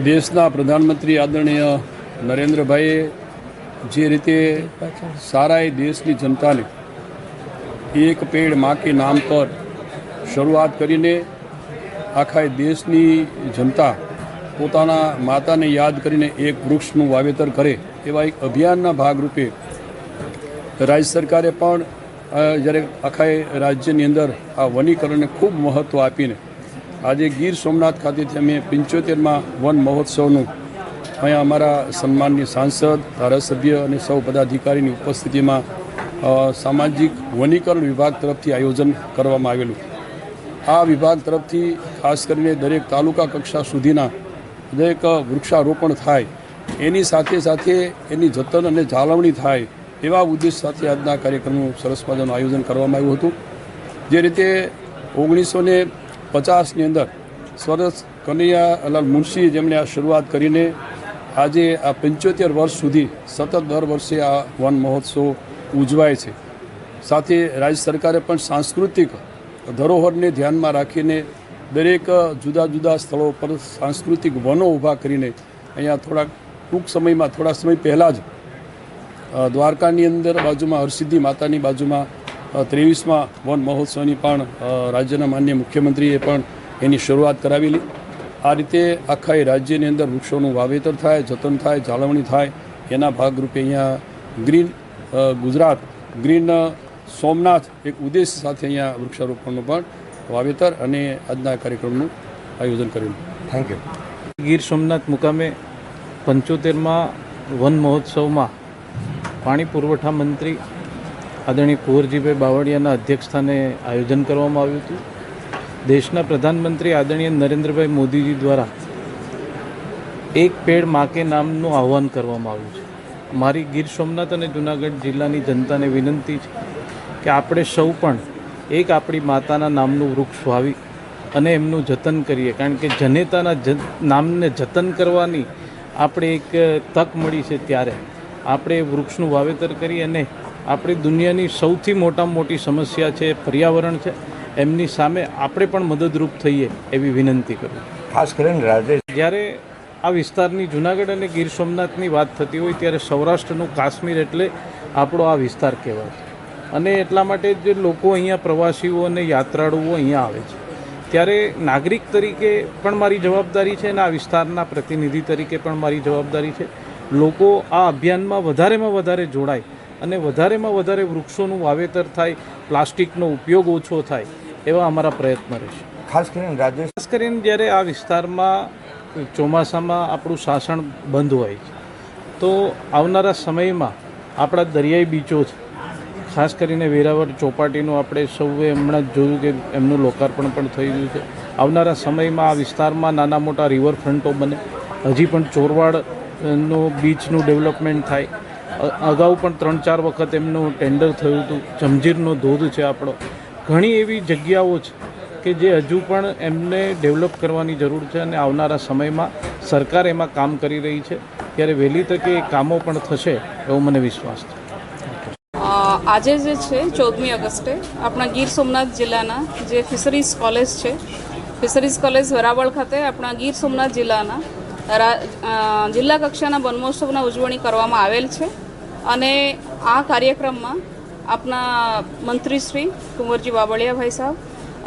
દેશના પ્રધાનમંત્રી આદરણીય નરેન્દ્રભાઈએ જે રીતે સારા એ દેશની જનતાને એક પેડ માકી નામ પર શરૂઆત કરીને આખા દેશની જનતા પોતાના માતાને યાદ કરીને એક વૃક્ષનું વાવેતર કરે એવા એક અભિયાનના ભાગરૂપે રાજ્ય સરકારે પણ જ્યારે આખા રાજ્યની અંદર આ વનીકરણને ખૂબ મહત્ત્વ આપીને આજે ગીર સોમનાથ ખાતેથી અમે પંચોતેરમાં વન મહોત્સવનું અહીંયા અમારા સન્માનની સાંસદ, ધારાસભ્ય અને સૌ પદાધિકારીની ઉપસ્થિતિમાં સામાજિક વનીકરણ વિભાગ તરફથી આયોજન કરવામાં આવેલું. આ વિભાગ તરફથી ખાસ કરીને દરેક તાલુકા કક્ષા સુધીના દરેક વૃક્ષારોપણ થાય, એની સાથે સાથે એની જતન અને જાળવણી થાય, એવા ઉદ્દેશ સાથે આજના કાર્યક્રમનું સરસ મજાનું આયોજન કરવામાં આવ્યું હતું. જે રીતે ઓગણીસો પચાસની અંદર સરસ કનૈયાલાલ મુનશી જેમણે આ શરૂઆત કરીને આજે આ પંચોતેર વર્ષ સુધી સતત દર વર્ષે આ વન મહોત્સવ ઉજવાય છે. સાથે રાજ્ય સરકારે પણ સાંસ્કૃતિક ધરોહરને ધ્યાનમાં રાખીને દરેક જુદા જુદા સ્થળો પર સાંસ્કૃતિક વનો ઊભા કરીને અહીંયા થોડાક ટૂંક સમયમાં, થોડા સમય પહેલાં જ દ્વારકાની અંદર બાજુમાં હરસિદ્ધિ માતાની બાજુમાં ત્રેવીસમાં વન મહોત્સવની પણ રાજ્યના માન્ય મુખ્યમંત્રીએ પણ એની શરૂઆત કરાવેલી. આ રીતે આખા એ રાજ્યની અંદર વૃક્ષોનું વાવેતર થાય, જતન થાય, જાળવણી થાય, એના ભાગરૂપે અહીંયા ગ્રીન ગુજરાત, ગ્રીન સોમનાથ એક ઉદ્દેશ સાથે અહીંયા વૃક્ષારોપણનું પણ વાવેતર અને આજના કાર્યક્રમનું આયોજન કરેલું. થેન્ક યુ ગીર સોમનાથ મુકામે પંચોતેરમાં વન મહોત્સવમાં પાણી પુરવઠા મંત્રી આદરણીય કુંવરજીભાઈ બાવળિયાના અધ્યક્ષસ્થાને આયોજન કરવામાં આવ્યું હતું. દેશના પ્રધાનમંત્રી આદરણીય નરેન્દ્રભાઈ મોદીજી દ્વારા એક પેડ માકે નામનું આહ્વાન કરવામાં આવ્યું છે. મારી ગીર સોમનાથ અને જૂનાગઢ જિલ્લાની જનતાને વિનંતી છે કે આપણે સૌ પણ એક આપણી માતાના નામનું વૃક્ષ વાવી અને એમનું જતન કરીએ. કારણ કે જનેતાના જ નામને જતન કરવાની આપણે એક તક મળી છે ત્યારે. આપણે વૃક્ષનું વાવેતર કરી અને આપણી દુનિયાની સૌથી મોટામાં મોટી સમસ્યા છે પર્યાવરણ છે એમની સામે આપણે પણ મદદરૂપ થઈએ એવી વિનંતી કરું ખાસ કરીને રાજેશ જ્યારે આ વિસ્તારની જુનાગઢ અને ગીર સોમનાથની વાત થતી હોય ત્યારે સૌરાષ્ટ્રનું કાશ્મીર એટલે આપણો આ વિસ્તાર કહેવાય છે. અને એટલા માટે જે લોકો અહીંયા પ્રવાસીઓ અને યાત્રાળુઓ અહીંયા આવે છે. ત્યારે નાગરિક તરીકે પણ મારી જવાબદારી છે અને આ વિસ્તારના પ્રતિનિધિ તરીકે પણ મારી જવાબદારી છે. લોકો આ અભિયાનમાં વધારેમાં વધારે જોડાય અને વધારેમાં વધારે વૃક્ષોનું વાવેતર થાય પ્લાસ્ટિકનો ઉપયોગ ઓછો થાય એવા અમારા પ્રયત્ન રહેશે. ખાસ કરીને રાજ્ય ખાસ કરીને જ્યારે આ વિસ્તારમાં ચોમાસામાં આપણું શાસન બંધ હોય છે તો આવનારા સમયમાં આપણા દરિયાઈ બીચો છે ખાસ કરીને વેરાવળ ચોપાટીનું આપણે સૌએ હમણાં જ જોયું કે એમનું લોકાર્પણ પણ થઈ ગયું છે. આવનારા સમયમાં આ વિસ્તારમાં નાના મોટા રિવરફ્રન્ટો બને હજી પણ ચોરવાડનું બીચનું ડેવલપમેન્ટ થાય અગાઉ પણ ત્રણ ચાર વખત એમનું ટેન્ડર થયું હતું. જમજીરનો ધોધ છે આપણો. ઘણી એવી જગ્યાઓ છે કે જે હજુ પણ એમને ડેવલપ કરવાની જરૂર છે અને આવનારા સમયમાં સરકાર એમાં કામ કરી રહી છે. ત્યારે વહેલી તકે એ કામો પણ થશે એવો મને વિશ્વાસ છે. આજે જે છે, ચૌદમી ઓગસ્ટે આપણા ગીર સોમનાથ જિલ્લાના જે ફિશરીઝ કોલેજ છે, ફિશરીઝ કોલેજ વેરાવળ ખાતે આપણા ગીર સોમનાથ જિલ્લાના જિલ્લા કક્ષાના વનમહોત્સવના ઉજવણી કરવામાં આવેલ છે અને આ કાર્યક્રમમાં આપણા મંત્રીશ્રી કુંવરજી બાબળિયાભાઈ સાહેબ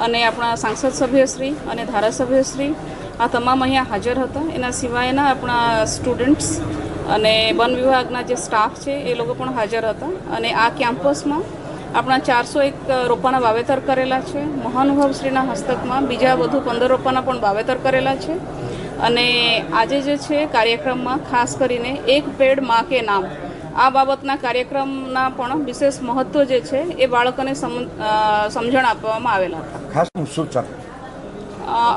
અને આપણા સાંસદ સભ્યશ્રી અને ધારાસભ્યશ્રી આ તમામ અહીંયા હાજર હતા. એના સિવાયના આપણા સ્ટુડન્ટ્સ અને વન વિભાગના જે સ્ટાફ છે એ લોકો પણ હાજર હતા અને આ કેમ્પસમાં આપણા ચારસો એક રોપાના વાવેતર કરેલા છે. મહાનુભાવશ્રીના હસ્તકમાં બીજા વધુ પંદર રોપાના પણ વાવેતર કરેલા છે. અને આજે જે છે કાર્યક્રમમાં ખાસ કરીને એક પેડમાં કે નામ. આ બાબતના કાર્યક્રમના પણ વિશેષ મહત્ત્વ જે છે એ બાળકોને સમ- સમજણ આપવામાં આવેલા હતા. ખાસ સૂચક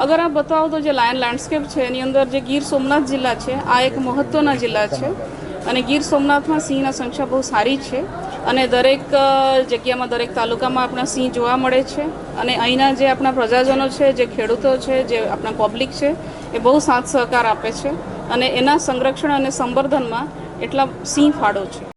અગર આપ બતાવો તો જે લાયન લેન્ડસ્કેપ છે એની અંદર જે ગીર સોમનાથ જિલ્લા છે આ એક મહત્ત્વના જિલ્લા છે. અને ગીર સોમનાથમાં સિંહના સંખ્યા બહુ સારી છે. અને દરેક જગ્યામાં, દરેક તાલુકામાં આપણા સિંહ જોવા મળે છે. અને અહીંના જે આપણા પ્રજાજનો છે, જે ખેડૂતો છે, જે આપણા પબ્લિક છે, એ બહુ સાથ સહકાર આપે છે. અને એના સંરક્ષણ અને સંવર્ધનમાં એટલા સિંહ ફાળો છે.